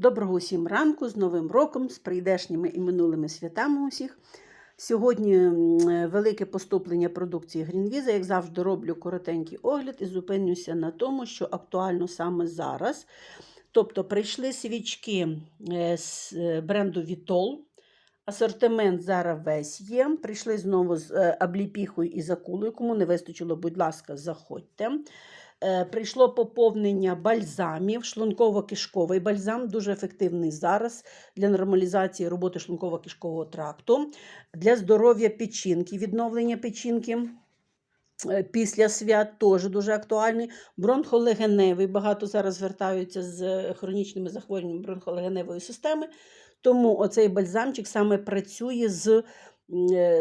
Доброго усім ранку з Новим роком, з прийдешніми і минулими святами усіх. Сьогодні велике поступлення продукції Грінвіза. Як завжди, роблю коротенький огляд і зупинюся на тому, що актуально саме зараз. Тобто, прийшли свічки е, з е, бренду Вітол. Асортимент зараз весь є. Прийшли знову з е, обліпіхою і закулою. Кому не вистачило, будь ласка, заходьте. Е, Прийшло поповнення бальзамів, шлунково-кишковий бальзам, дуже ефективний зараз для нормалізації роботи шлунково-кишкового тракту, для здоров'я печінки, відновлення печінки. е, Після свят теж дуже актуальний. Бронхолегеневий. Багато зараз звертаються з е, хронічними захворюваннями бронхолегеневої системи. Тому оцей бальзамчик саме працює з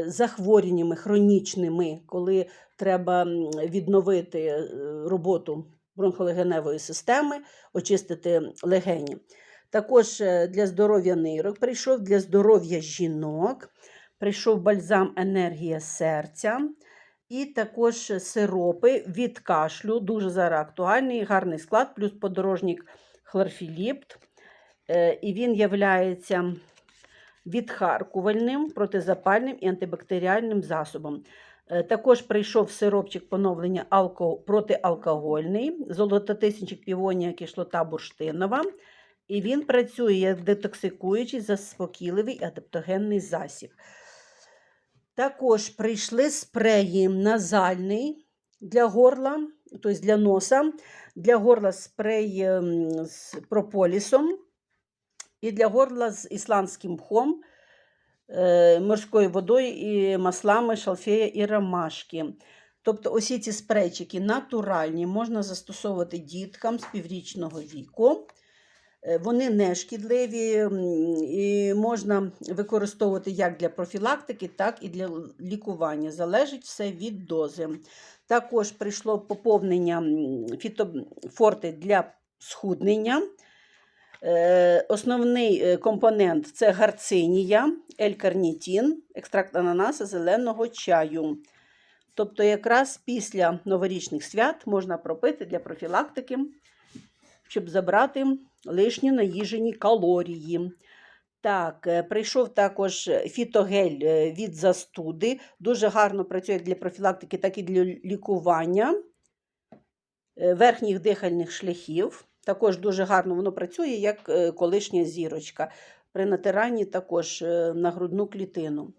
захворюваннями хронічними, коли треба відновити е, роботу бронхолегеневої системи, очистити легені. Також е, для здоров'я нирок прийшов, для здоров'я жінок, прийшов бальзам енергія серця. І також сиропи від кашлю, дуже зараз актуальний, гарний склад, плюс подорожник хлорфіліпт. Е, І він являється відхаркувальним, протизапальним і антибактеріальним засобом. Е, Також прийшов сиропчик поновлення алко... протиалкогольний, золототисничок півонія, кислота бурштинова. І він працює як детоксикуючий, заспокійливий адаптогенний засіб. Також прийшли спреї назальний для горла, тобто для носа, для горла спрей ем, з прополісом і для горла з ісландським мхом, е, морською водою і маслами шалфея і ромашки. Тобто усі ці спрейчики натуральні, можна застосовувати діткам з піврічного віку. Е, Вони не шкідливі і можна використовувати як для профілактики, так і для лікування. Залежить все від дози. Також прийшло поповнення фітофорти для схуднення. Е, Основний е, компонент це гарцинія, ель-карнітін, екстракт ананаса, зеленого чаю. Тобто, якраз після новорічних свят можна пропити для профілактики, щоб забрати лишні наїжені калорії. Так, е, прийшов також фітогель від застуди. Дуже гарно працює для профілактики, так і для лікування верхніх дихальних шляхів. Також дуже гарно воно працює, як е, колишня зірочка. При натиранні також е, на грудну клітину.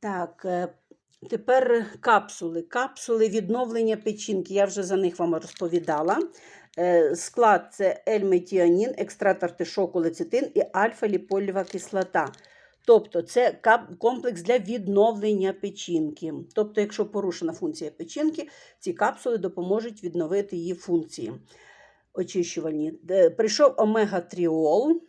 Так, е, тепер капсули. Капсули відновлення печінки. Я вже за них вам розповідала. Склад це ельметіанін, екстракт артишоку, лецитин і альфа-ліполєва кислота. Тобто це комплекс для відновлення печінки. Тобто, якщо порушена функція печінки, ці капсули допоможуть відновити її функції очищувальні. Прийшов омега-тріол,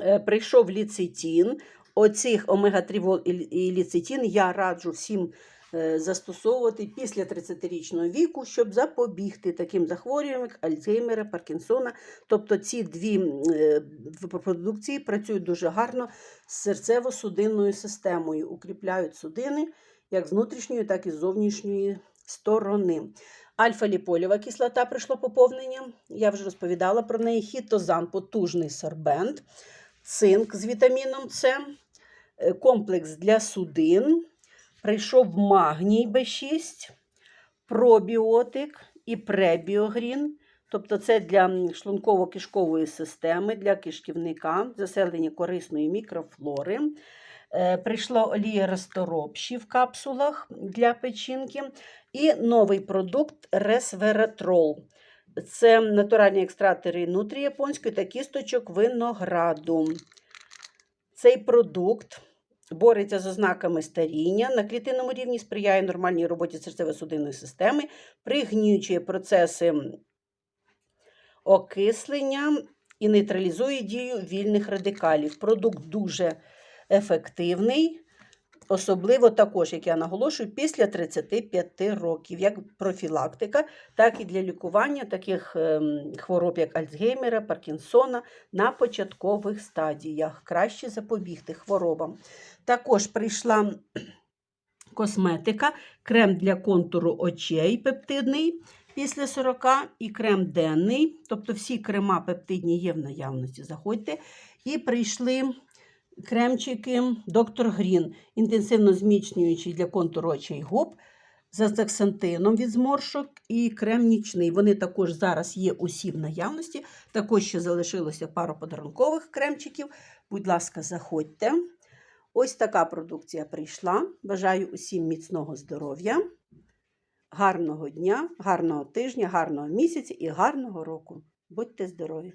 е, прийшов ліцитін. Оцих омега-тріол і ліцитін я раджу всім е, застосовувати після 30-річного віку, щоб запобігти таким захворюванням, як Альцгеймера, Паркінсона. Тобто ці дві е, продукції працюють дуже гарно з серцево-судинною системою, укріпляють судини як з внутрішньої, так і з зовнішньої сторони. Альфа-ліполєва кислота прийшло поповнення. Я вже розповідала про неї. Хітозан потужний сорбент, цинк з вітаміном С, е, комплекс для судин. Прийшов магній Б6, пробіотик і пребіогрін. Тобто це для шлунково-кишкової системи, для кишківника, заселення корисної мікрофлори. Е, Прийшла олія расторопші в капсулах для печінки. І новий продукт ресвератрол. Це натуральні екстрактори нутрі японської та кісточок винограду. Цей продукт бореться з ознаками старіння, на клітинному рівні сприяє нормальній роботі серцево-судинної системи, пригнічує процеси окислення і нейтралізує дію вільних радикалів. Продукт дуже ефективний. Особливо також, як я наголошую, після 35 років, як профілактика, так і для лікування таких ем, хвороб, як Альцгеймера, Паркінсона на початкових стадіях. Краще запобігти хворобам. Також прийшла косметика, крем для контуру очей пептидний після 40 і крем денний. Тобто всі крема пептидні є в наявності. Заходьте. І прийшли кремчики Доктор Грін, інтенсивно зміцнюючий для контуру очей губ з ацексантином від зморшок і крем нічний. Вони також зараз є усі в наявності. Також ще залишилося пару подарункових кремчиків. Будь ласка, заходьте. Ось така продукція прийшла. Бажаю усім міцного здоров'я, гарного дня, гарного тижня, гарного місяця і гарного року. Будьте здорові!